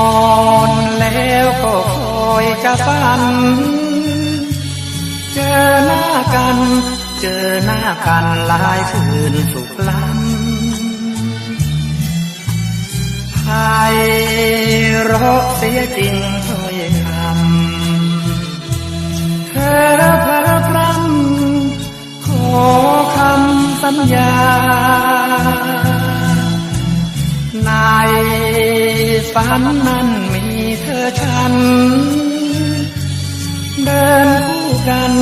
อนแล้วก็คอยจะฝัน เจอหน้ากัน เจอหน้ากันหลายคืนสุขล้ำไพเราะเสียจริงถ้อยคำเธอเพอพรำขอคำสัญญาใน ฝันนั้นมีเธอฉัน เดินคู่กัน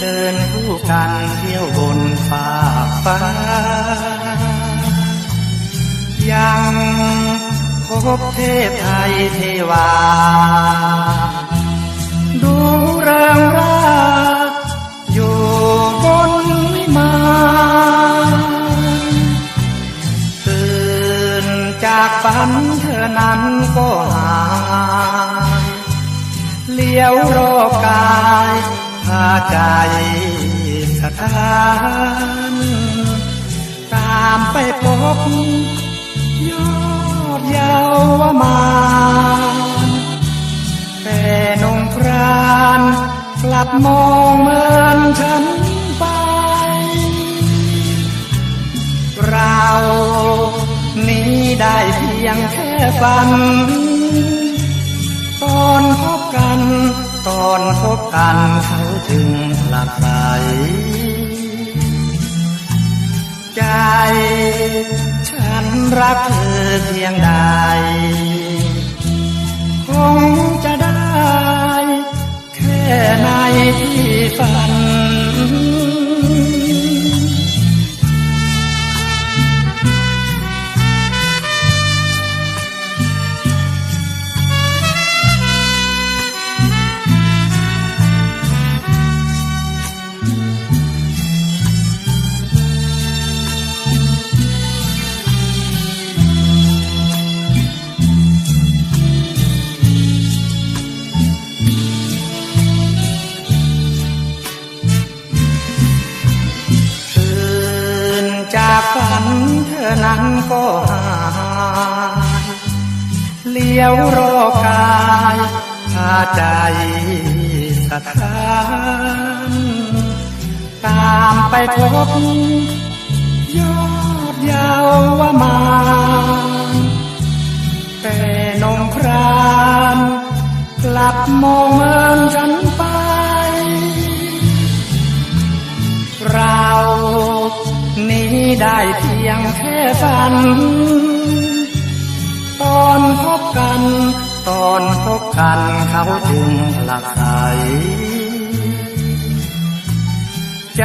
เดินคู่กันเที่ยวบนฟ้าฟ้า ยังพบเทพไทยเทวา ดูเริงรา ฝันเธอนั้นก็หายเลี้ยวรอบกายพาใจสถานตามไปพบยอดเยาวมานแต่นงพรานกลับมองเมือ ได้เพียงแค่ฝัน ตอนพบกัน ตอนพบกันเขาจึงหลับใสใจฉันรักเธอเพียงใด คงจะได้ แค่ในที่ฝัน่อนั้นก็หายเลี้ยวรอกายพาใจสถานตามไปพบยอดยาววามานแต่นงพรานกลับมองเมินฉันไป เรานี้ได้ ยงแค่ฝัน ตอนพบกัน ตอนพบกันเขาจึงหลับใสใจ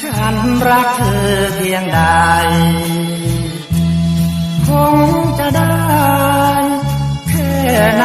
ฉันรักเธอเพียงใด คงจะได้ แค่ใน